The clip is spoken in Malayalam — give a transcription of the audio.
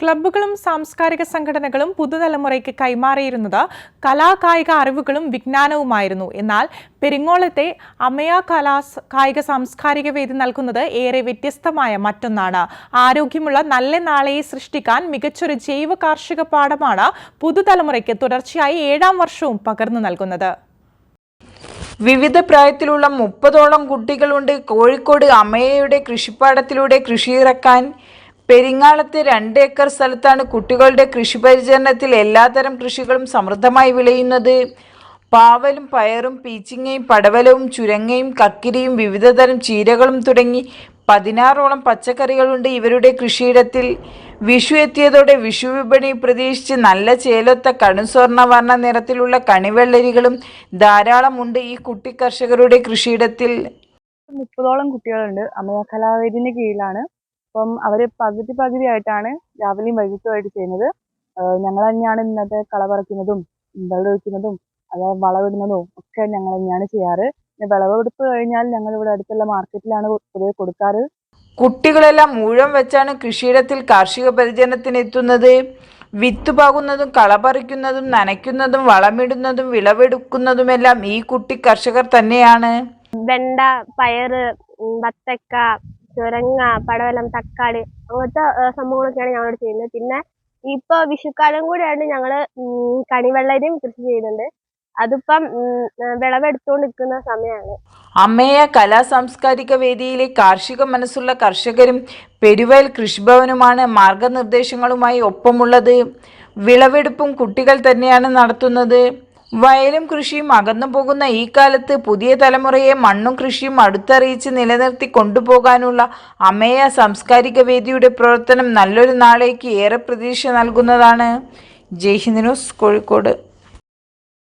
ക്ലബ്ബുകളും സാംസ്കാരിക സംഘടനകളും പുതുതലമുറയ്ക്ക് കൈമാറിയിരുന്നത് കലാകായിക അറിവുകളും വിജ്ഞാനവുമായിരുന്നു. എന്നാൽ പെരിങ്ങോളത്തെ അമയ കലാ കായിക സാംസ്കാരിക വേദി നൽകുന്നത് ഏറെ വ്യത്യസ്തമായ മറ്റൊന്നാണ്. ആരോഗ്യമുള്ള നല്ല നാളെയെ സൃഷ്ടിക്കാൻ മികച്ചൊരു ജൈവ കാർഷിക പാഠമാണ് പുതുതലമുറയ്ക്ക് തുടർച്ചയായി ഏഴാം വർഷവും പകർന്നു നൽകുന്നത്. വിവിധ പ്രായത്തിലുള്ള മുപ്പതോളം കുട്ടികളുണ്ട്. കോഴിക്കോട് അമ്മയുടെ കൃഷിപ്പാടത്തിലൂടെ കൃഷിയിറക്കാൻ പെരിങ്ങാളത്തെ രണ്ട് ഏക്കർ സ്ഥലത്താണ് കുട്ടികളുടെ കൃഷി പരിചരണത്തിൽ എല്ലാതരം കൃഷികളും സമൃദ്ധമായി വിളയുന്നത്. പാവലും പയറും പീച്ചിങ്ങയും പടവലവും ചുരങ്ങയും കക്കിരിയും വിവിധതരം ചീരകളും തുടങ്ങി പതിനാറോളം പച്ചക്കറികളുണ്ട് ഇവരുടെ കൃഷിയിടത്തിൽ. വിഷു എത്തിയതോടെ വിഷു വിപണി പ്രതീക്ഷിച്ച് നല്ല ചേലൊത്ത കടും സ്വർണവർണ നിറത്തിലുള്ള കണിവെള്ളരികളും ധാരാളമുണ്ട് ഈ കുട്ടി കർഷകരുടെ കൃഷിയിടത്തിൽ. മുപ്പതോളം കുട്ടികളുണ്ട്. അമയ കലാവേദിന്റെ കീഴിലാണ്. അപ്പം അവർ പകുതി പകുതി ആയിട്ടാണ് രാവിലെയും വൈകിട്ടുമായിട്ട് ചെയ്യുന്നത്. ഞങ്ങൾ തന്നെയാണ് ഇന്നത്തെ കള പറിക്കുന്നതും വെള്ളമൊഴിക്കുന്നതും അതായത് വളമിടുന്നതും ഒക്കെ ഞങ്ങൾ തന്നെയാണ് ചെയ്യാറ്. പിന്നെ വിളവെടുപ്പ് കഴിഞ്ഞാൽ ഞങ്ങൾ ഇവിടെ അടുത്തുള്ള മാർക്കറ്റിലാണ് പൊതുവെ കൊടുക്കാറ്. കുട്ടികളെല്ലാം മുഴുവൻ വെച്ചാണ് കൃഷിയിടത്തിൽ കാർഷിക പരിചരണത്തിന് എത്തുന്നത്. വിത്ത് പാകുന്നതും കള പറിക്കുന്നതും നനയ്ക്കുന്നതും വളമിടുന്നതും വിളവെടുക്കുന്നതുമെല്ലാം ഈ കുട്ടി കർഷകർ തന്നെയാണ്. വെണ്ട പയറ് വത്തക്ക ചുരങ്ങ പടവലം തക്കാളി അങ്ങനത്തെ സംഭവങ്ങളൊക്കെയാണ് ഞങ്ങളിവിടെ ചെയ്യുന്നത്. പിന്നെ ഇപ്പൊ വിഷുക്കാലം കൂടെയാണ് ഞങ്ങൾ കണിവെള്ളരിയും കൃഷി ചെയ്യുന്നുണ്ട്. അതിപ്പം ഉം, ഏഹ്, വിളവെടുത്തുകൊണ്ടിരിക്കുന്ന സമയമാണ് അമ്മയ കലാ സാംസ്കാരിക വേദിയിലെ കാർഷിക മനസ്സുള്ള കർഷകരും പെരുവയൽ കൃഷിഭവനുമാണ് മാർഗനിർദ്ദേശങ്ങളുമായി ഒപ്പമുള്ളത്. വിളവെടുപ്പും കുട്ടികൾ തന്നെയാണ് നടത്തുന്നത്. വയലും കൃഷിയും അകന്നു പോകുന്ന ഈ കാലത്ത് പുതിയ തലമുറയെ മണ്ണും കൃഷിയും അടുത്തറിയിച്ച് നിലനിർത്തി കൊണ്ടുപോകാനുള്ള അമേയ സാംസ്കാരിക വേദിയുടെ പ്രവർത്തനം നല്ലൊരു നാളേക്ക് ഏറെ പ്രതീക്ഷ നൽകുന്നതാണ്. ജയ്ഹിന്ദ് ന്യൂസ് കോഴിക്കോട്.